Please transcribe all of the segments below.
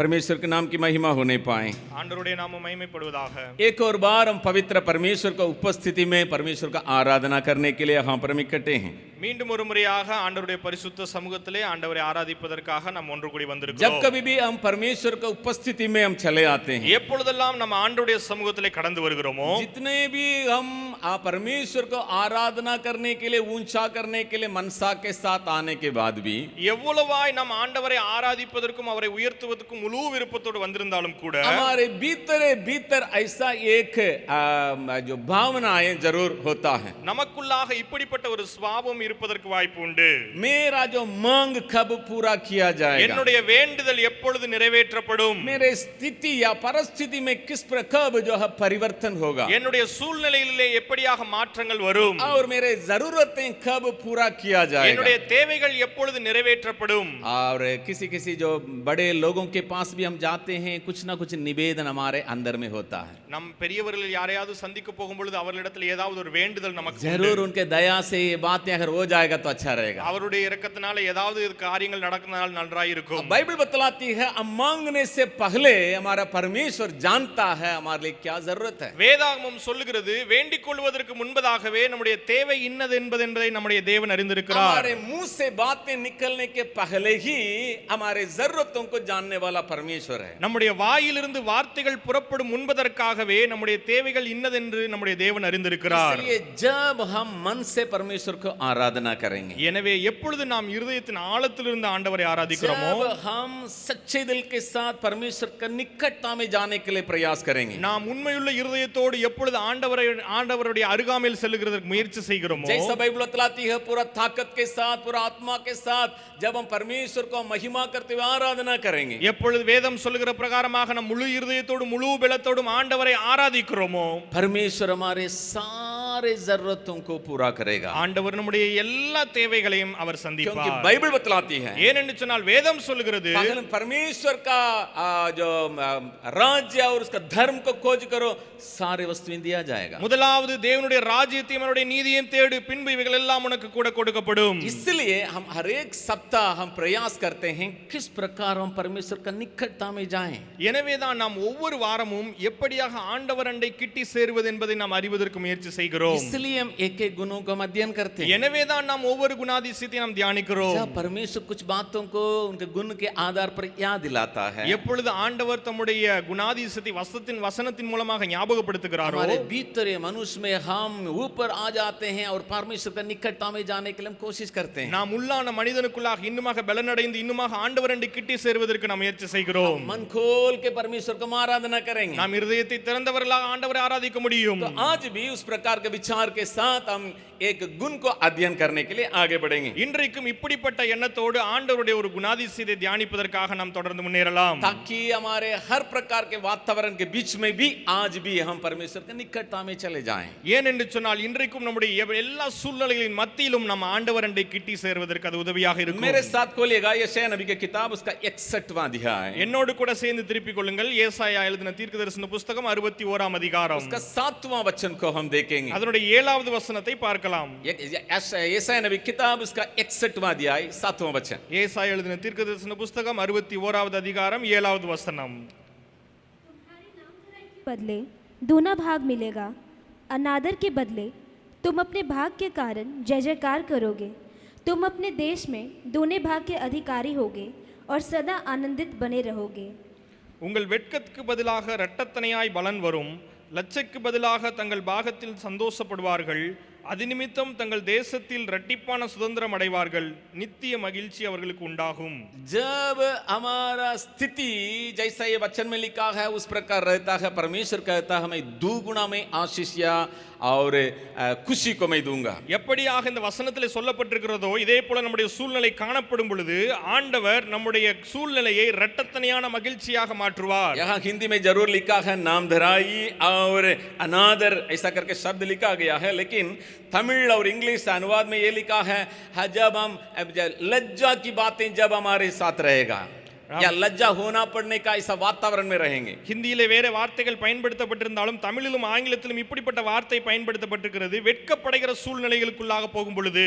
परमेश्वर के नाम की महिमा होने पाए ஆண்டவருடைய நாமம் மகிமைப்படுவதாக एक और बार हम पवित्र परमेश्वर को उपस्थिति में परमेश्वर का आराधना करने के लिए यहाँ पर हम इकट्ठे हैं மீண்டும் ஒரு முறையாக ஆண்டவருடைய பரிசுத்த சமூகத்திலே ஆண்டவரை ஆராதிப்பதற்காக நாம் ஒன்று கூடி जब வந்திருக்கிறோம் कभी भी हम परमेश्वर का उपस्थिति में हम चले आते हैं எப்பொழுதெல்லாம் நம்ம ஆண்டவருடைய சமூகத்திலே கடந்து வருகிறோமோ जितने भी हम आ परमेश्वर को आराधना करने के लिए ऊंचा करने के लिए मनसा के साथ आने के बाद भी எவ்வளவாய் நாம் ஆண்டவரை ஆராதிப்பதற்கும் அவரை உயர்த்துவதற்கும் முழு விருப்பத்தோடு வந்திருந்தாலும் கூட हमारे भीतर भीतर ऐसा एक आ, जो भावनाएं जरूर होता है நமக்குள்ளாக இப்படிப்பட்ட ஒரு சுவாபம் இருப்பதற்கு வாய்ப்பு உண்டு मेरा जो मांग कब पूरा किया जाएगा என்னுடைய வேண்டுதல் எப்பொழுது நிறைவேற்றப்படும் मेरे स्थिति या परिस्थिति में किस प्रकार कब जो है परिवर्तन होगा என்னுடைய சூழ்நிலையிலே எப்படியாக மாற்றங்கள் வரும் और मेरे जरूरतें कब पूरा किया जाएगा என்னுடைய தேவைகள் எப்பொழுது நிறைவேற்றப்படும் और किसी किसी जो बड़े लोगों के पास भी हम जाते हैं कुछ ना कुछ निवेदन हमारे अंदर में होता है நம் பெரியவர்கள் யாரையாவது சந்திக்க போகும் பொழுது அவர்களிடத்தில் ஏதாவது ஒரு வேண்டுதல் நமக்கு உண்டு. जरूर उनके दया से ये बातें अगर हो जाएगा तो अच्छा रहेगा அவருடைய இரக்கத்தினால ஏதாவது இது காரியங்கள் நடக்கிறதுனால நன்றாய் இருக்கும் बाइबल बतलाती है हम मांगने से पहले हमारा परमेश्वर जानता है हमारे लिए क्या जरूरत है வேதாகமம் சொல்லுகிறது வேண்டிக் கொள்வதற்கு முன்பதாகவே நம்முடைய தேவை இன்னது என்பது என்பதை நம்முடைய தேவன் அறிந்திருக்கிறார் हमारे मुंह से बातें निकलने के पहले ही हमारे जरूरतों को जानने वाला परमेश्वर है நம்முடைய வாயிலிருந்து வார்த்தைகள் புறப்படும் முன்பதற்காகவே நம்முடைய தேவைகள் இன்னதென்று நம்முடைய தேவன் அறிந்திருக்கிறார் इसलिए जब हम मन से परमेश्वर को आराधना करेंगे எனவே எப்பொழுது நாம் இருதயத்தின் ஆழத்திலிருந்து ஆண்டவரை ஆராதிக்கிறோமோ जब हम सच्चे दिल के साथ परमेश्वर का निकटता में जाने के लिए प्रयास करेंगे நாம் உண்மையுள்ள இருதயத்தோடு எப்பொழுது ஆண்டவரை ஆண்டவருடைய அருகாமையில் செல்லுகிறதற்கு முயற்சி செய்கிறோமோ जैसा बाइबल बतलाती है पूरा ताकत के साथ पूरा आत्मा के साथ जब हम परमेश्वर को महिमा करते हुए आराधना करेंगे எப்பொழுது வேதம் சொல்லுகிற பிரகாரமாக நம் முழு இருதயத்தோடு முழு பலத்தோடும் ஆண்டவரை ஆராதிக்கிறோமோ परमेश्वर हमारे सारे जरूरतों को पूरा करेगा ஆண்டவர் நம்முடைய எல்லா தேவைகளையும் அவர் क्योंकि சந்திப்பார் बाइबल बतलाती है ஏனென்று சொன்னால் வேதம் சொல்லுகிறது पहले परमेश्वर का आ, जो आ, राज्य और उसका धर्म को खोज करो सारे वस्तुएं दिया जाएगा முதலாவது தேவனுடைய ராஜ்யத்தையும் அவருடைய நீதியையும் தேடு பின்பு இவைகள் எல்லாம் உனக்கு கூட கொடுக்கப்படும் इसलिए हम हर एक सप्ताह हम प्रयास करते हैं किस प्रकार हम परमेश्वर का निकटता में जाएं எனவேதான் நாம் ஒவ்வொரு வாரமும் எப்படியாக ஆண்டவர் அண்டை கிட்டி சேருவது என்பதை நாம் அறிவதற்கு முயற்சி செய்கிறோம் इसलिए हम एक एक गुणों को हम अध्ययन करते हैं எனவேதான் நாம் ஒவ்வொரு குணாதிசயத்தையும் நாம் தியானிக்கிறோம் जब परमेश्वर कुछ बातों को उनके गुण के आधार पर याद दिलाता है எப்பொழுது ஆண்டவர் தம்முடைய குணாதிசயத்தை வசத்தின் வசனத்தின் மூலமாக ஞாபகப்படுத்துகிறாரோ हमारे भीतर मनुष्य में हम ऊपर आ जाते हैं और परमेश्वर का निकटता में जाने के लिए हम कोशिश करते हैं நாம் உள்ளான மனிதனுக்குள்ளாக இன்னுமாக பலனடைந்து இன்னுமாக ஆண்டவர் அண்டை கிட்டி சேருவதற்கு நாம் முயற்சி செய்கிறோம் मन खोल के परमेश्वर को हम आराधना करेंगे நாம் இருதயத்தை திறந்தவர்களாக ஆண்டவரை ஆராதிக்க முடியும் तो आज भी उस प्रकार के विचार के साथ हम एक गुण को अध्ययन करने के लिए आगे बढ़ेंगे இன்றைக்கும் இப்படிப்பட்ட எண்ணத்தோடு ஆண்டவருடைய ஒரு குணாதிசயத்தை தியானிப்பதற்காக நாம் தொடர்ந்து முன்னேறலாம் ताकि हमारे हर प्रकार के वातावरण के बीच में भी आज भी हम परमेश्वर के निकटता में चले जाएं ஏன் என்று சொன்னால் இன்றைக்கும் நம்முடைய எவ்- எல்லா சூழ்நிலைகளின் மத்தியிலும் நம்ம ஆண்டவர் அண்டை கிட்டி சேர்வதற்கு அது உதவியாக இருக்கும் मेरे साथ खोलिएगा यशया नबी की किताब उसका इकसठवां अध्याय என்னோடு கூட சேர்ந்து திருப்பிக் கொள்ளுங்கள் ஏசாயா எழுதின தீர்க்க தரிசன புஸ்தகம் அறுபத்தி ஓராம் அதிகாரம் उसका सातवां वचन को हम देखेंगे அதனுடைய ஏழாவது வசனத்தை பார்க்கலாம் यशया नबी किताब उसका इकसठवां अध्याय सातवां वचन ஏசாயா எழுதின தீர்க்க தரிசன புஸ்தகம் அறுபத்தி ஓராவது அதிகாரம் ஏழாவது வசனம் बदले दूना भाग मिलेगा अनादर के बदले तुम अपने भाग के कारण जय जयकार करोगे तुम अपने देश में दूने भाग के अधिकारी होगे और सदा आनंदित बने रहोगे உங்கள் வெட்கத்துக்கு பதிலாக இரட்டத்தனையாய் பலன் வரும் லட்சைக்கு பதிலாக தங்கள் பாகத்தில் சந்தோஷப்படுவார்கள். அது நிமித்தம் தங்கள் தேசத்தில் இரட்டிப்பான சுதந்திரம் அடைவார்கள் நித்திய மகிழ்ச்சி அவர்களுக்கு உண்டாகும் जब हमारा स्थिति जैसा ये वचन में लिखा है उस प्रकार रहता है परमेश्वर कहता है मैं दुगुना में आशीष या और अ, खुशी को मैं दूंगा எப்படியாக இந்த வசனத்தில் சொல்லப்பட்டிருக்கிறதோ இதே போல நம்முடைய சூழ்நிலை காணப்படும் பொழுது ஆண்டவர் நம்முடைய சூழ்நிலையை இரட்டத்தனையான மகிழ்ச்சியாக மாற்றுவார் यहाँ हिंदी में जरूर लिखा है नामधराई और अनादर ऐसा करके शब्द लिखा गया है लेकिन तमिल और इंग्लिश अनुवाद में ये लिखा है है जब हम अब ज- लज्जा की बातें जब हमारे साथ रहेगा या लज्जा होना पड़ने का ऐसा वातावरण में रहेंगे ஹிந்தியிலே வேற வார்த்தைகள் பயன்படுத்தப்பட்டிருந்தாலும் தமிழிலும் ஆங்கிலத்திலும் இப்படிப்பட்ட வார்த்தை பயன்படுத்தப்பட்டிருக்கிறது வெட்கப்படுகிற சூழ்நிலைகளுக்குள்ளாக போகும் பொழுது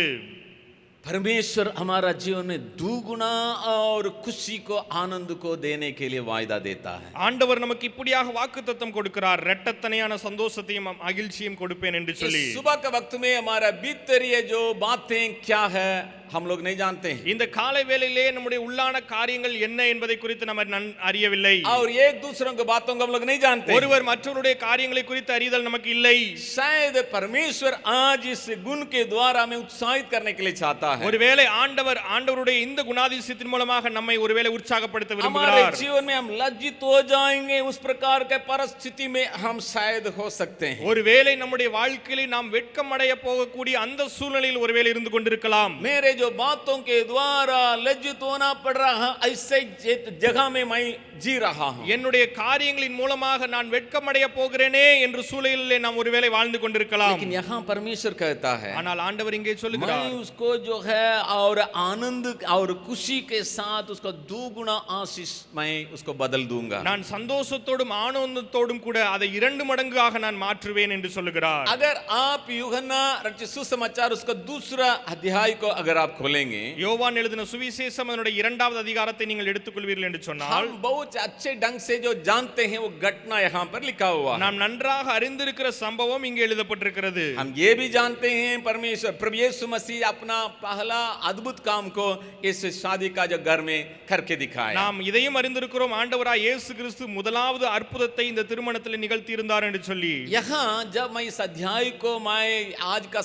परमेश्वर हमारा जीवन में दुगुना और खुशी को आनंद को देने के लिए वायदा देता है ஆண்டவர் நமக்கு இப்படியாக வாக்குத்தத்தம் கொடுக்கிறார் இரட்டத்தனையான சந்தோஷத்தையும் மகிழ்ச்சியும் கொடுப்பேன் என்று சொல்லி इस सुबह के वक्त में हमारा भीतरीय जो बातें क्या है हम लोग नहीं जानते हैं இந்த காலை வேளையிலே நம்முடைய உள்ளான காரியங்கள் என்ன என்பதை குறித்து நம்ம நன் அறியவில்லை और एक दूसरों की बातों को हम लोग नहीं जानते ஒருவர் மற்றவருடைய காரியங்களை குறித்து அறிதல் நமக்கு இல்லை शायद परमेश्वर आज इस गुण के द्वारा हमें उत्साहित करने के लिए चाहता है ஒருவேளை ஆண்டவர் ஆண்டவருடைய இந்த குணாதிசயத்தின் மூலமாக நம்மை ஒருவேளை உற்சாகப்படுத்த हमारे விரும்புகிறார் जीवन में हम लज्जित हो जाएंगे उस प्रकार के परिस्थिति में हम शायद हो सकते हैं ஒருவேளை நம்முடைய வாழ்க்கையில நாம் வெட்கம் அடைய போகக்கூடிய அந்த சூழ்நிலையில் ஒருவேளை இருந்து கொண்டிருக்கலாம் मेरे जो बातों के द्वारा लज्जित होना पड़ रहा है ऐसे ज- जगह में मैं जी रहा हूं என்னுடைய காரியங்களின் மூலமாக நான் வெட்கம் அடைய போகிறேனே என்று சூழலிலே நாம் ஒருவேளை வாழ்ந்து கொண்டிருக்கலாம் लेकिन यहाँ परमेश्वर कहता है ஆனால் ஆண்டவர் இங்கே मैं சொல்லுகிறார் उसको जो है और आनंद और खुशी के साथ उसका दुगुना आशीष मैं उसको बदल दूंगा நான் சந்தோஷத்தோடும் ஆனந்தத்தோடும் கூட அதை இரண்டு மடங்காக நான் மாற்றுவேன் என்று சொல்லுகிறார் अगर आप यूहन्ना रचित सुसमाचार उसका दूसरा अध्याय को अगर आप खोलेंगे யோவான் எழுதின சுவிசேஷம் அதனுடைய இரண்டாவது அதிகாரத்தை நீங்கள் எடுத்துக்கொள்வீர்கள் என்று சொன்னால் हम बहुत अच्छे ढंग से जो जानते हैं वो घटना यहाँ पर लिखा हुआ है நாம் நன்றாக அறிந்திருக்கிற சம்பவம் இங்கே எழுதப்பட்டிருக்கிறது हम ये भी जानते हैं परमेश्वर प्रभु यीशु मसीह अपना पहला अद्भुत काम को इस शादी का जो घर में करके दिखाया நாம் இதையும் அறிந்திருக்கிறோம் ஆண்டவராய் இயேசு கிறிஸ்து முதலாவது அற்புதத்தை இந்த திருமணத்தில் நிகழ்த்தி இருந்தார் என்று சொல்லி यहाँ जब मैं इस अध्याय को मैं आज का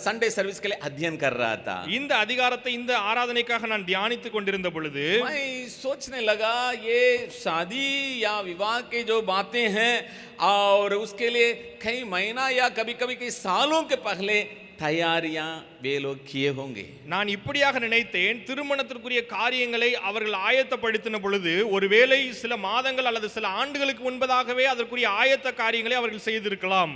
संडे सर्विस के लिए अध्ययन कर रहा था இந்த அதிகாரத்தை இந்த ஆராதனைக்காக நான் தியானித்துக் கொண்டிருந்த பொழுது मैं सोचने लगा ये शादी या विवाह के जो बातें हैं और उसके लिए कई महीना या कभी कभी कई सालों के पहले தயாரியா வேலோ கியகோங்க. நான் இப்படியாக நினைத்தேன் திருமணத்திற்குரிய காரியங்களை அவர்கள் ஆயத்தப்படுத்தின பொழுது ஒருவேளை சில மாதங்கள் அல்லது சில ஆண்டுகளுக்கு முன்பதாகவே அதற்குரிய ஆயத்த காரியங்களை அவர்கள் செய்திருக்கலாம்.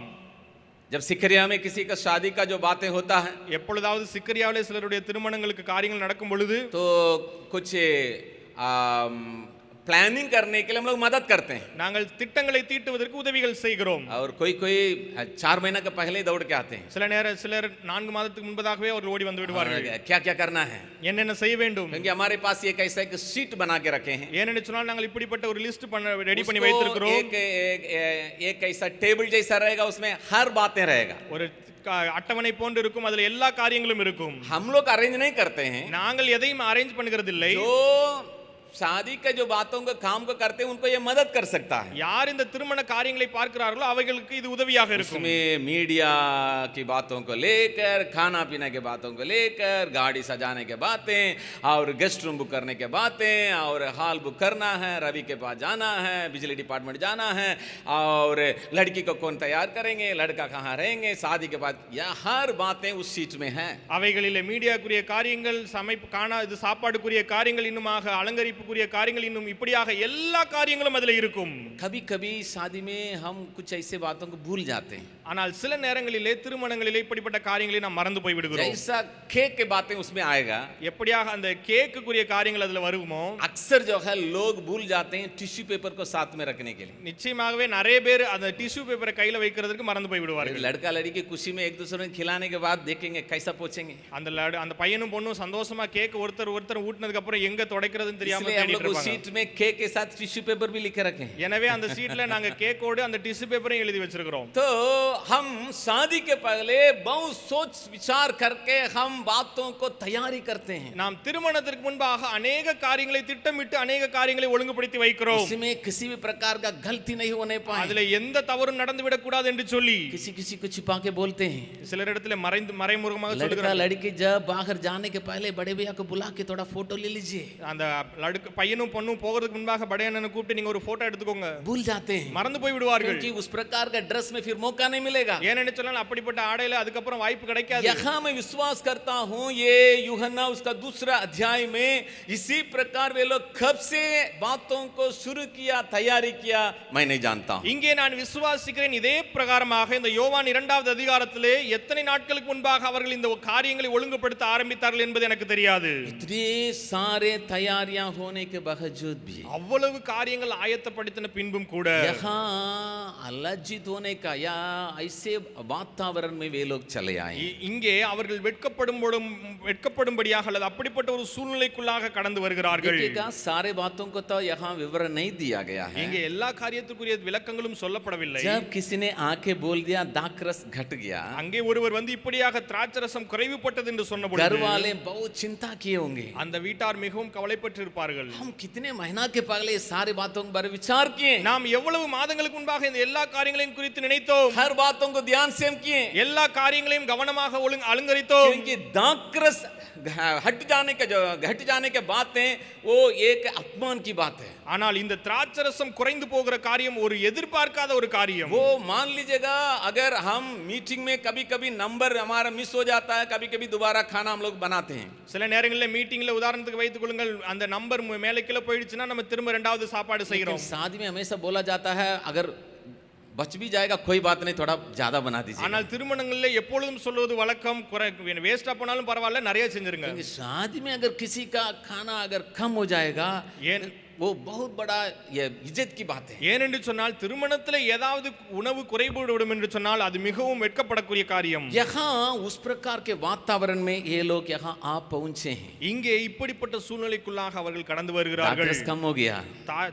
ஜப் சிக்கரியாமே கிசி கா ஷாதி கா ஜோ பாத்தே ஹோதா ஹை எப்பொழுதாவது சிக்கரியாவிலே சிலருடைய திருமணங்களுக்கு காரியங்கள் நடக்கும் பொழுது தோ குச் प्लानिंग करने के लिए हम लोग मदद करते हैं நாங்கள் திட்டங்களை தீட்டுவதற்கு உதவிகள் செய்கிறோம் और कोई कोई चार महीने के पहले ही दौड़ के आते हैं சில நேரம் சிலர் நான்கு மாதத்துக்கு முன்பதாகவே அவர்கள் ஓடி வந்து விடுவார்கள் क्या क्या करना है என்னென்ன செய்ய வேண்டும் क्योंकि हमारे पास एक ऐसा एक सीट बना के रखे हैं ஏனென்று சொன்னால் நாங்கள் இப்படிப்பட்ட ஒரு லிஸ்ட் பண்ண ரெடி பண்ணி उसको வைத்திருக்கிறோம் एक, एक, एक ऐसा टेबल जैसा रहेगा उसमें हर बातें रहेगा ஒரு க- அட்டவணை போன்று இருக்கும் அதுல எல்லா காரியங்களும் இருக்கும் हम लोग अरेंज नहीं करते हैं நாங்கள் எதையும் அரேஞ்ச் பண்ணுகிறது இல்லை जो शादी के जो बातों का काम को करते हैं उनको ये मदद कर सकता है யார் இந்த திருமண காரியங்களை பார்க்கிறார்களோ அவைகளுக்கு இது உதவியாக இருக்கும் उसमें मीडिया की बातों को लेकर खाना पीने के बातों को लेकर गाड़ी सजाने के बातें और गेस्ट रूम बुक करने के बातें और हॉल बुक करना है रवि के पास जाना है बिजली डिपार्टमेंट जाना है और लड़की को कौन तैयार करेंगे लड़का कहाँ रहेंगे शादी के बाद यह हर बातें उस सीट में हैं அவைகளிலே மீடியாக்குரிய காரியங்கள் சமைப்பு காணா இது சாப்பாடுக்குரிய காரியங்கள் இன்னுமாக அலங்கரிப்புக்குரிய காரியங்கள் இன்னும் இப்படியாக எல்லா காரியங்களும் அதுல இருக்கும் कभी कभी शादी में हम कुछ ऐसे बातों को भूल जाते हैं ஆனால் சில நேரங்களிலே திருமணங்களிலே இப்படிப்பட்ட காரியங்களை நாம் மறந்து போய் விடுகிறோம் जैसा केक के बातें उसमें आएगा எப்படியாக அந்த கேக்குக்குரிய காரியங்கள் அதுல வருமோ अक्सर जो है लोग भूल जाते हैं टिश्यू पेपर को साथ में रखने के लिए நிச்சயமாகவே நிறைய பேர் அந்த டிஷ்யூ பேப்பரை கையில வைக்கிறதுக்கு மறந்து போய் एक விடுவார்கள் लड़का लड़की खुशी में एक दूसरे को खिलाने के बाद देखेंगे कैसा पहुंचेंगे அந்த லடு- அந்த பையனும் பொண்ணும் சந்தோஷமா கேக் ஒருத்தர் ஒருத்தர் ஊட்டினதுக்கு அப்புறம் எங்க துடைக்கிறதுன்னு தெரியாம इसलिए हम தேடிட்டு लोग उस இருப்பாங்க सीट में केक के साथ टिश्यू पेपर भी लिखे रखे हैं எனவே அந்த சீட்ல நாங்க கேக்கோடு அந்த டிஷ்யூ பேப்பரையும் எழுதி வச்சிருக்கிறோம் तो हम शादी के पहले बहुत सोच विचार करके हम बातों को तैयारी करते हैं நாம் திருமணத்திற்கு முன்பாக அநேக காரியங்களை திட்டமிட்டு அநேக காரியங்களை ஒழுங்குபடுத்தி வைக்கிறோம் उसमें किसी भी प्रकार का गलती नहीं होने पाए அதுல எந்த தவறும் நடந்து விடக்கூடாது என்று சொல்லி किसी किसी को छिपा के बोलते हैं சிலர் இடத்துல மறைந்து மறைமுகமாக लड़का சொல்லுகிறாங்க लड़की जब बाहर जाने के पहले बड़े भैया को बुला के थोड़ा फोटो ले लीजिए அந்த லடுக்கு பையனும் பொண்ணும் போகிறதுக்கு முன்பாக படையண்ணனை கூப்பிட்டு நீங்க ஒரு போட்டோ எடுத்துக்கோங்க भूल जाते हैं மறந்து போய் விடுவார்கள் क्योंकि उस प्रकार का ड्रेस में फिर मौका नहीं मिलेगा ஏன்னு சொன்னால் அப்படிப்பட்ட ஆடையில அதுக்கப்புறம் வாய்ப்பு கிடைக்காது यहाँ मैं विश्वास करता हूँ ये यूहन्ना उसका दूसरा अध्याय में इसी प्रकार वे लोग कब से बातों को शुरू किया तैयारी किया मैं नहीं जानता हूँ இங்கே நான் விசுவாசிக்கிறேன் இதே பிரகாரமாக இந்த யோவான் இரண்டாவது அதிகாரத்திலே எத்தனை நாட்களுக்கு முன்பாக அவர்கள் இந்த காரியங்களை ஒழுங்குபடுத்த ஆரம்பித்தார்கள் என்பது எனக்கு தெரியாது इतनी सारे तैयारियां होने के बावजूद भी அவ்வளவு காரியங்கள் ஆயத்தப்படுத்தின பின்பும் கூட यहाँ लज्जित होने का या ऐसे वातावरण में वे लोग चले आए இ- இங்கே அவர்கள் வெட்கப்படும் வெட்கப்படும்படியாக அல்லது அப்படிப்பட்ட ஒரு சூழ்நிலைக்குள்ளாக கடந்து வருகிறார்கள் देखिएगा सारे बातों को तो यहाँ विवरण नहीं दिया गया है இங்கே எல்லா காரியத்துக்குரிய விளக்கங்களும் சொல்லப்படவில்லை जब किसी ने आके बोल दिया दाकरस घट गया அங்கே ஒருவர் வந்து இப்படியாக திராட்சரசம் குறைவுபட்டது என்று சொன்ன घर பொழுது वाले बहुत चिंता किए होंगे அந்த வீட்டார் மிகவும் கவலைப்பட்டிருப்பார்கள் हम कितने महीना के पहले ये सारी बातों के बारे में विचार किए நாம் எவ்வளவு மாதங்களுக்கு முன்பாக இந்த எல்லா காரியங்களையும் குறித்து நினைத்தோம் हर बातों को ध्यान से हम किए எல்லா காரியங்களையும் கவனமாக ஒழுங்கு அலங்கரித்தோம் क्योंकि दाकरस हट जाने का जो घट जाने के बातें वो एक अपमान की बात है ஆனால் இந்த திராட்சரசம் குறைந்து போகிற காரியம் ஒரு எதிர்பார்க்காத ஒரு காரியம் वो मान लीजिएगा अगर हम मीटिंग में कभी कभी नंबर हमारा मिस हो जाता है कभी कभी दोबारा खाना हम लोग बनाते हैं சில நேரங்களில் மீட்டிங்ல உதாரணத்துக்கு வைத்துக் கொள்ளுங்கள் அந்த நம்பர் மேலே கீழே போயிடுச்சுன்னா நம்ம திரும்ப ரெண்டாவது சாப்பாடு लेकिन செய்கிறோம் शादी में हमेशा बोला जाता है अगर बच भी जाएगा कोई बात नहीं थोड़ा ज्यादा बना दीजिए ஆனால் திருமணங்கள்ல எப்பொழுதும் சொல்வது வழக்கம் குறை வேஸ்டா போனாலும் பரவாயில்ல நிறைய செஞ்சிருங்க क्योंकि शादी में अगर किसी का खाना अगर कम हो जाएगा ஏன் ஓ பகுத் படா இஜத் கி பாத் ஏனென்று சொன்னால் திருமணத்தில் ஏதாவது உணவு குறைபாடு விடும் என்று சொன்னால் அது மிகவும் வெட்கப்படக்கூடிய காரியம். யஹா உஸ் பிரகார் கே வாத்தாவரன் மே ஏ லோக் யஹா ஆ பவுன்சே இங்கே இப்படிப்பட்ட சூழ்நிலைக்குள்ளாக அவர்கள் கடந்து வருகிறார்கள். கம் ஹோ கயா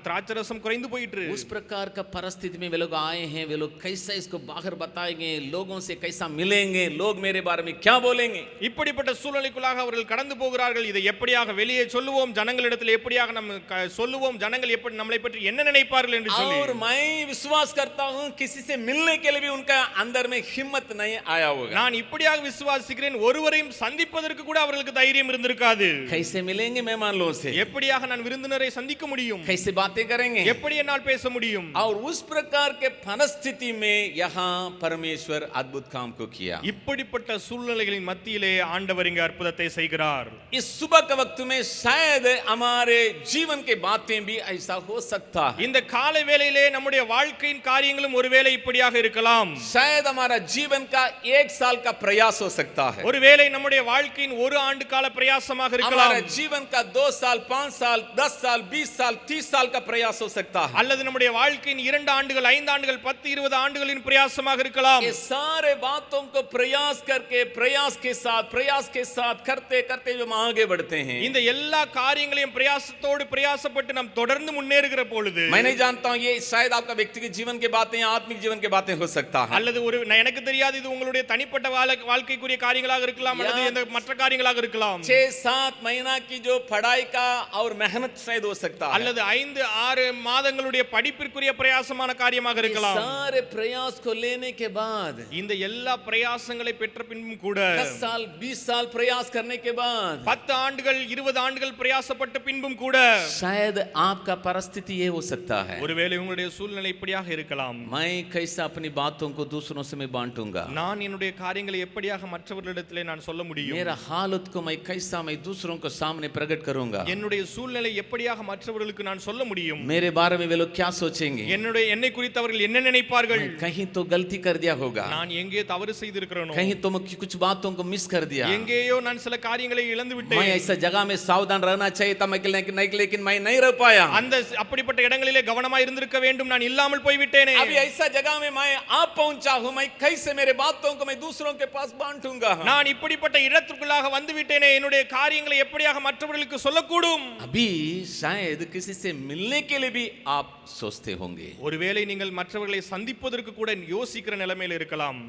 திராட்சரசம் குறைந்து போயிற்று. உஸ் பிரகார் கா பரஸ்திதி மே வே ஆயே ஹே வே கைசா இஸ்கோ பாகர் பத்தாயேங்கே லோகோ சே கைசா மிலேங்கே லோக் மேரே பாரே மே கியா போலேங்கே இப்படிப்பட்ட சூழ்நிலைக்குள்ளாக அவர்கள் கடந்து போகிறார்கள். இதை எப்படியாக வெளியே சொல்லுவோம்? ஜனங்களிடத்தில் எப்படியாக நம்ம சொல்ல சொல்லுவோம் ஜனங்கள் எப்படி நம்மளை பற்றி என்ன நினைப்பார்கள் என்று சொல்லி और मैं विश्वास करता हूं किसी से मिलने के लिए भी उनका अंदर में हिम्मत नहीं आया होगा நான் இப்படியாக விசுவாசிக்கிறேன் ஒருவரையும் சந்திப்பதற்கு கூட அவர்களுக்கு தைரியம் இருந்திருக்காது कैसे मिलेंगे मेहमान लोगों से எப்படியாக நான் விருந்தினரை சந்திக்க முடியும் कैसे बातें करेंगे எப்படி என்னால் பேச முடியும் और उस प्रकार के परिस्थिति में यहाँ परमेश्वर अद्भुत काम को किया இப்படிப்பட்ட சூழ்நிலைகளின் மத்தியிலே ஆண்டவர் இங்கே அற்புதத்தை செய்கிறார் इस सुबह के वक्त में शायद हमारे जीवन के बातें भी ऐसा हो सकता है இந்த காலை வேளையிலே நம்முடைய வாழ்க்கையின் காரியங்களும் ஒருவேளை இப்படியாக இருக்கலாம் शायद हमारा जीवन का एक साल का प्रयास हो सकता है ஒருவேளை நம்முடைய வாழ்க்கையின் ஒரு ஆண்டு கால பிரயாசமாக இருக்கலாம் हमारा जीवन का दो साल पांच साल दस साल बीस साल तीस साल का प्रयास हो सकता है அல்லது நம்முடைய வாழ்க்கையின் இரண்டு ஆண்டுகள் ஐந்து ஆண்டுகள் பத்து இருபது ஆண்டுகளின் பிரயாசமாக இருக்கலாம் ये सारे बातों को प्रयास करके प्रयास के साथ प्रयास के साथ करते करते जब हम आगे बढ़ते हैं இந்த எல்லா காரியங்களையும் பிரயாசத்தோடு பிரயாசப்பட்டு நாம் தொடர்ந்து முன்னேறுகிற பொழுது मैं नहीं जानता हूं ये शायद आपका व्यक्तिगत जीवन के बातें या आत्मिक जीवन के बातें हो सकता है அல்லது ஒரு நான் எனக்கு தெரியாது இது உங்களுடைய தனிப்பட்ட வாழ- வாழ்க்கைக்குரிய காரியங்களாக இருக்கலாம் அல்லது या- எந்த மற்ற காரியங்களாக இருக்கலாம் छह सात महीना की जो पढ़ाई का और मेहनत शायद हो सकता है அல்லது ஐந்து ஆறு மாதங்களுடைய படிப்பிற்குரிய பிரயாசமான காரியமாக ये இருக்கலாம் सारे प्रयास को लेने के बाद இந்த எல்லா பிரயாசங்களை பெற்ற பின்பும் கூட दस साल बीस साल प्रयास करने के बाद பத்து ஆண்டுகள் இருபது ஆண்டுகள் பிரயாசப்பட்ட பின்பும் கூட शायद आपका परिस्थिति ये हो सकता है ஒருவேளை உங்களுடைய சூழ்நிலை இப்படியாக இருக்கலாம் मैं कैसा अपनी बातों को दूसरों से मैं बांटूंगा நான் என்னுடைய காரியங்களை எப்படியாக மற்றவர்களிடத்திலே நான் சொல்ல முடியும் मेरा हालत को मैं कैसा मैं दूसरों को सामने प्रकट करूंगा என்னுடைய சூழ்நிலை எப்படியாக மற்றவர்களுக்கு நான் சொல்ல முடியும் मेरे बारे में वे लोग क्या सोचेंगे என்னுடைய என்னை குறித்து அவர்கள் என்ன நினைப்பார்கள் कहीं तो गलती कर दिया होगा நான் எங்கே தவறு செய்திருக்கிறேனோ कहीं तो मैं कुछ बातों को मिस कर दिया எங்கேயோ நான் சில காரியங்களை இழந்து मैं விட்டேன் ऐसा जगह में सावधान रहना चाहिए था मैं लेकिन नहीं लेकिन मैं नहीं रह पाया அந்த அப்படிப்பட்ட இடங்களிலே கவனமா இருந்திருக்க வேண்டும் நான் இல்லாமல் போய்விட்டேனே अभी ऐसा जगह में मैं आप पहुंचा हूं मैं कैसे मेरे बातों को मैं दूसरों के पास बांटूंगा நான் இப்படிப்பட்ட இடத்திற்குள்ளாக வந்து விட்டேனே என்னுடைய காரியங்களை எப்படியாக மற்றவர்களுக்கு சொல்லக்கூடும் अभी शायद किसी से मिलने के लिए भी आप सोचते होंगे ஒருவேளை நீங்கள் மற்றவர்களை சந்திப்பதற்கு கூட யோசிக்கிற நிலைமையில் இருக்கலாம்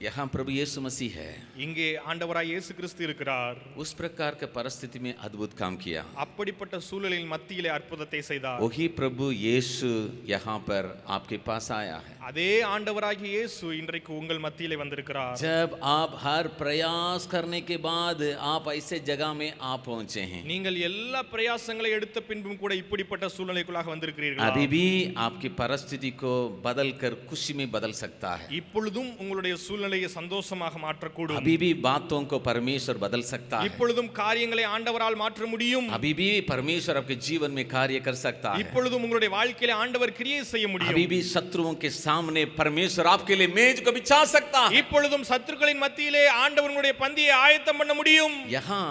यहाँ प्रभु यीशु मसीह है இங்கே ஆண்டவராய் இயேசு கிறிஸ்து இருக்கிறார் उस प्रकार के परिस्थिति में अद्भुत काम किया அப்படிப்பட்ட சூழலில் மத்தியிலே அற்புதத்தை செய்தார் वही प्रभु यीशु यहाँ पर आपके पास आया है அதே ஆண்டவராகிய இயேசு இன்றைக்கு உங்கள் மத்தியிலே வந்திருக்கிறார் जब आप हर प्रयास करने के बाद आप ऐसे जगह में आप पहुंचे हैं நீங்கள் எல்லா பிரயாசங்களை எடுத்த பின்பும் கூட இப்படிப்பட்ட சூழ்நிலைக்குள்ளாக வந்திருக்கிறீர்கள் अभी भी आपकी परिस्थिति को बदल कर खुशी में बदल सकता है இப்பொழுதும் உங்களுடைய சூழ்நிலை சூழ்நிலையை சந்தோஷமாக மாற்றக்கூடும் अभी भी बातों को परमेश्वर बदल सकता है இப்பொழுதும் காரியங்களை ஆண்டவரால் மாற்ற முடியும் अभी भी परमेश्वर आपके जीवन में कार्य कर सकता है இப்பொழுதும் உங்களுடைய வாழ்க்கையில ஆண்டவர் கிரியை செய்ய முடியும் अभी भी शत्रुओं के सामने परमेश्वर आपके लिए मेज को बिछा सकता है இப்பொழுதும் சத்துருக்களின் மத்தியிலே ஆண்டவர் உங்களுடைய பந்தியை ஆயத்தம் பண்ண முடியும் यहाँ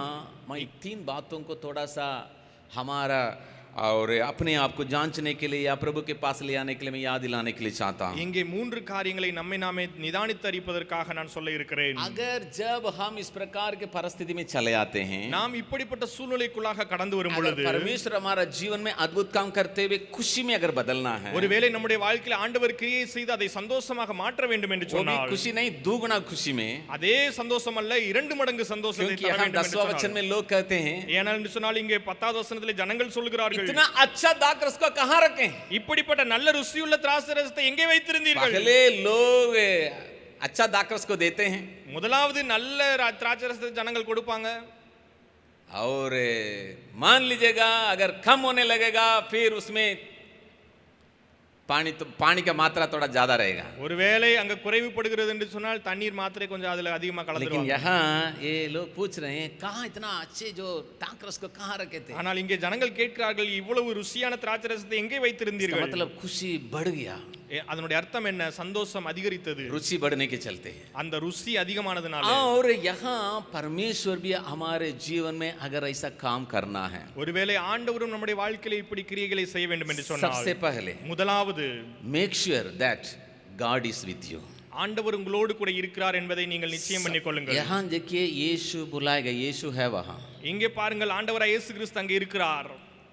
मैं तीन बातों को थोड़ा सा हमारा और अपने आप को जांचने के लिए या प्रभु के पास ले आने के लिए मैं याद दिलाने के लिए चाहता हूँ இங்கே மூன்று காரியங்களை நம்மை நாமே நிதானித்து அறிப்பதற்காக நான் சொல்ல இருக்கிறேன் अगर जब हम इस प्रकार के परिस्थिति में चले आते हैं நாம் இப்படிப்பட்ட சூழ்நிலைக்குள்ளாக கடந்து வரும் अगर பொழுது परमेश्वर हमारा जीवन में अद्भुत काम करते हुए खुशी में अगर बदलना है ஒருவேளை நம்முடைய வாழ்க்கையில ஆண்டவர் கிரியை செய்து அதை சந்தோஷமாக மாற்ற வேண்டும் என்று वो भी சொன்னால் खुशी नहीं दुगुना खुशी में அதே சந்தோஷம் அல்ல இரண்டு மடங்கு சந்தோஷத்தை क्योंकि தர यहाँ வேண்டும் என்று दसवां वचन சொன்னார். में लोग कहते हैं ஏனால் என்று சொன்னால் இங்கே பத்தாவது வசனத்திலே ஜனங்கள் சொல்லுகிறார்கள் इतना अच्छा दाकरस को कहाँ रखें இப்படிப்பட்ட நல்ல ருசியுள்ள திராட்சரசத்தை எங்கே வைத்திருந்தீர்கள் पहले लोग अच्छा दाकरस को देते हैं முதலாவது நல்ல ரா- திராட்சரசத்தை ஜனங்கள் கொடுப்பாங்க और मान लीजिएगा अगर कम होने लगेगा फिर उसमें पानी तो पानी का मात्रा थोड़ा ज्यादा रहेगा ஒருவேளை அங்க குறைவுபடுகிறது என்று சொன்னால் தண்ணீர் மாத்திரை கொஞ்சம் அதுல அதிகமா लेकिन கலந்துருவாங்க यहाँ ये लोग पूछ रहे हैं कहाँ इतना अच्छे जो दाकरस को कहाँ रखे थे ஆனால் இங்கே ஜனங்கள் கேட்கிறார்கள் இவ்வளவு ருசியான திராட்சரசத்தை எங்கே इसका வைத்திருந்தீர்கள் मतलब खुशी बढ़ गया ஏ, அதனுடைய அர்த்தம் என்ன சந்தோஷம் அதிகரித்தது रुचि बढ़ने के चलते அந்த ருசி அதிகமானதுனால और यहाँ परमेश्वर भी हमारे जीवन में अगर ऐसा काम करना है ஒருவேளை ஆண்டவரும் நம்முடைய வாழ்க்கையில இப்படி கிரியைகளை செய்ய வேண்டும் என்று சொன்னால் सबसे पहले முதலாவது make sure that God is with you ஆண்டவர் உங்களோடு கூட இருக்கிறார் என்பதை நீங்கள் நிச்சயம் பண்ணிக் கொள்ளுங்கள் यहाँ देखिए यीशु बुलाएगा यीशु है वहाँ இங்கே பாருங்கள் ஆண்டவராய் இயேசு கிறிஸ்து அங்கே இருக்கிறார்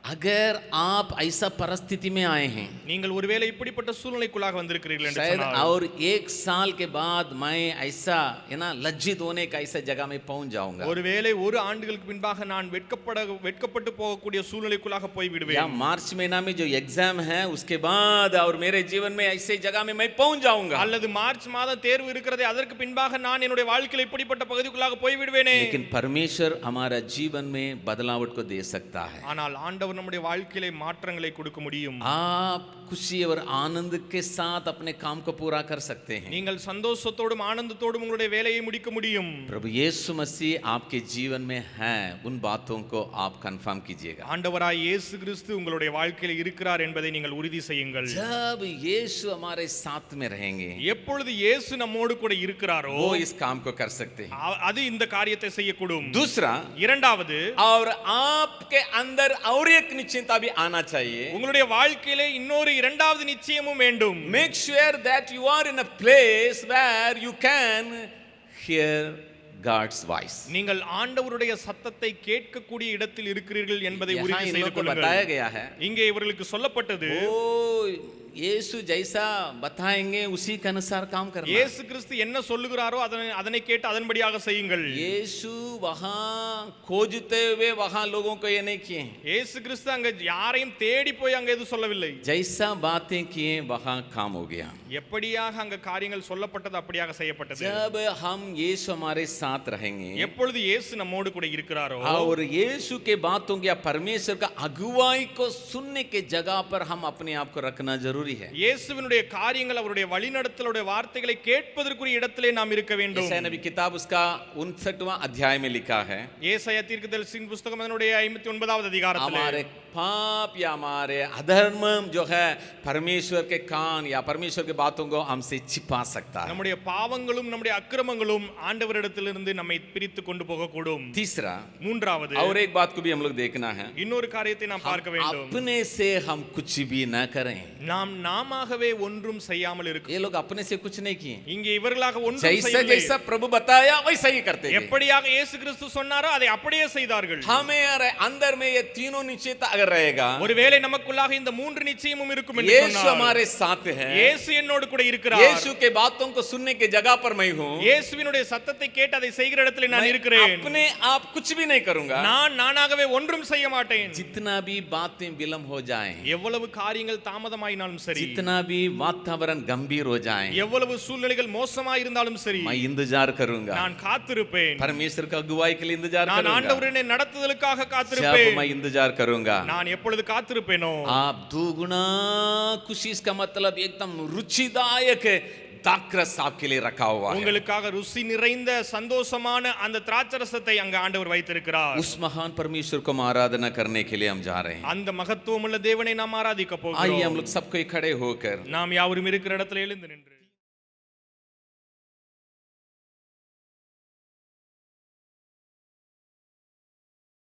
अगर आप ऐसा परिस्थिति में आए हैं நீங்கள் ஒருவேளை இப்படிப்பட்ட சூழ்நிலைக்குள்ளாக வந்திருக்கிறீர்கள் என்று शायद சொன்னால் और एक साल के बाद मैं ऐसा है ना लज्जित होने का ऐसा जगह में पहुंच जाऊंगा ஒருவேளை ஒரு ஆண்டுகளுக்கு பின்பாக நான் வெட்கப்பட வெட்கப்பட்டு போகக்கூடிய சூழ்நிலைக்குள்ளாக போய் या விடுவேன் मार्च महीना में जो एग्जाम है उसके बाद और मेरे जीवन में ऐसे जगह में मैं पहुंच जाऊंगा அல்லது மார்ச் மாதம் தேர்வு இருக்கிறதே அதற்கு பின்பாக நான் என்னுடைய வாழ்க்கையில இப்படிப்பட்ட பகுதிக்குள்ளாக போய் விடுவேனே लेकिन परमेश्वर हमारा जीवन में बदलावट को दे सकता है ஆனால் ஆண்டவர் நம்முடைய வாழ்க்கையில மாற்றங்களை கொடுக்க முடியும் आप खुशी और आनंद के साथ अपने काम को पूरा कर सकते हैं நீங்கள் சந்தோஷத்தோடும் ஆனந்தத்தோடும் உங்களுடைய வேலையை முடிக்க முடியும் प्रभु यीशु मसीह आपके जीवन में है उन बातों को आप कंफर्म कीजिएगा ஆண்டவராய் இயேசு கிறிஸ்து உங்களுடைய வாழ்க்கையில இருக்கிறார் என்பதை நீங்கள் உறுதி செய்யுங்கள் जब यीशु हमारे साथ में रहेंगे எப்பொழுது இயேசு நம்மோடு கூட இருக்கிறாரோ वो इस काम को कर सकते हैं அ- அது இந்த காரியத்தை செய்யக்கூடும் दूसरा இரண்டாவது और आपके अंदर और एक निश्चिंता भी आना चाहिए உங்களுடைய வாழ்க்கையிலே இன்னொரு இரண்டாவது நிச்சயமும் வேண்டும் make sure that you are in a place where you can hear God's voice. நீங்கள் ஆண்டவருடைய சத்தத்தை கேட்கக்கூடிய இடத்தில் இருக்கிறீர்கள் என்பதை यहाँ உறுதி इन செய்து लोगों को बताया கொள்ளுங்கள் गया है இங்கே இவர்களுக்கு சொல்லப்பட்டது ओ यीशु जैसा बताएंगे उसी के अनुसार काम करना है। இயேசு கிறிஸ்து என்ன சொல்லுகிறாரோ அதனை அதனை கேட்டு அதன்படியாக செய்யுங்கள் यीशु वहां खोजते हुए वहां लोगों को ये नहीं किए இயேசு கிறிஸ்து அங்க யாரையும் தேடி போய் அங்க எதுவும் சொல்லவில்லை जैसा बातें किए वहां काम हो गया எப்படியாக அங்க காரியங்கள் சொல்லப்பட்டது அப்படியாக செய்யப்பட்டது जब हम यीशु हमारे साथ रहेंगे எப்பொழுது இயேசு நம்மோடு கூட இருக்கிறாரோ और यीशु के बातों के या परमेश्वर का अगुवाई को सुनने के जगह पर हम अपने आप को रखना जरूरी है இயேசுவினுடைய காரியங்கள் அவருடைய வழிநடத்தலுடைய வார்த்தைகளை கேட்பதற்குரிய இடத்திலே நாம் இருக்க வேண்டும் यशायाह नबी किताब उसका उनसठवां अध्याय में लिखा है ஏசாயா தீர்க்கதரிசியின் புஸ்தகம் அதனுடைய ஐம்பத்தி ஒன்பதாவது அதிகாரத்திலே हमारे पाप या हमारे अधर्म जो है परमेश्वर के कान या परमेश्वर के बातों को हमसे छिपा सकता है நம்முடைய பாவங்களும் நம்முடைய அக்கிரமங்களும் ஆண்டவரிடத்திலிருந்து நம்மை பிரித்து கொண்டு போகக்கூடும் तीसरा மூன்றாவது और एक बात को भी हम लोग देखना है இன்னொரு காரியத்தை நாம் பார்க்க வேண்டும் अपने से हम कुछ भी न करें நாம் நாமாகவே ஒன்றும் செய்யாமல் இருக்க ये लोग अपने से कुछ नहीं किए இங்கே இவர்களாக ஒன்றும் जैसा செய்யவில்லை. जैसा प्रभु बताया वैसा ही करते गए எப்படியாக இயேசு கிறிஸ்து சொன்னாரோ அதை அப்படியே செய்தார்கள் हमें अंदर में ये तीनों निश्चित अगर रहेगा ஒருவேளை நமக்குள்ளாக இந்த மூன்று நிச்சயமும் இருக்கும் என்று यीशु சொன்னால், हमारे साथ है இயேசு என்னோடு கூட இருக்கிறார் यीशु के बातों को सुनने की जगह पर मैं हूँ இயேசுவினுடைய சத்தத்தை கேட்டு அதை செய்கிற இடத்துல நான் मैं இருக்கிறேன் अपने आप कुछ भी नहीं करूंगा நான் நானாகவே ஒன்றும் செய்ய மாட்டேன் जितना भी बातें विलम्ब हो जाएं எவ்வளவு காரியங்கள் தாமதமாயினாலும் சரி जितना भी वातावरण गंभीर हो जाए எவ்வளவு சூழ்நிலைகள் மோசமாய் இருந்தாலும் சரி मैं इंतजार करूंगा நான் காத்திருப்பேன் परमेश्वर का अगुवाई के लिए इंतजार நான் करूंगा ஆண்டவரனை நடத்துதலுக்காக जब காத்திருப்பேன் मैं इंतजार करूंगा நான் எப்பொழுது காத்திருப்பேனோ आप दुगुना खुशी इसका मतलब एकदम रुचिदायक दाकरस आपके लिए रखा हुआ है உங்களுக்காக ருசி நிறைந்த சந்தோஷமான அந்த திராட்சரசத்தை அங்க ஆண்டவர் வைத்திருக்கிறார் उस महान परमेश्वर को हम आराधना करने के लिए हम जा रहे हैं அந்த மகத்துவமுள்ள தேவனை நாம் ஆராதிக்க आइए हम போகிறோம் लोग सबको खड़े होकर நாம் யாவரும் இருக்கிற இடத்துல எழுந்து நின்று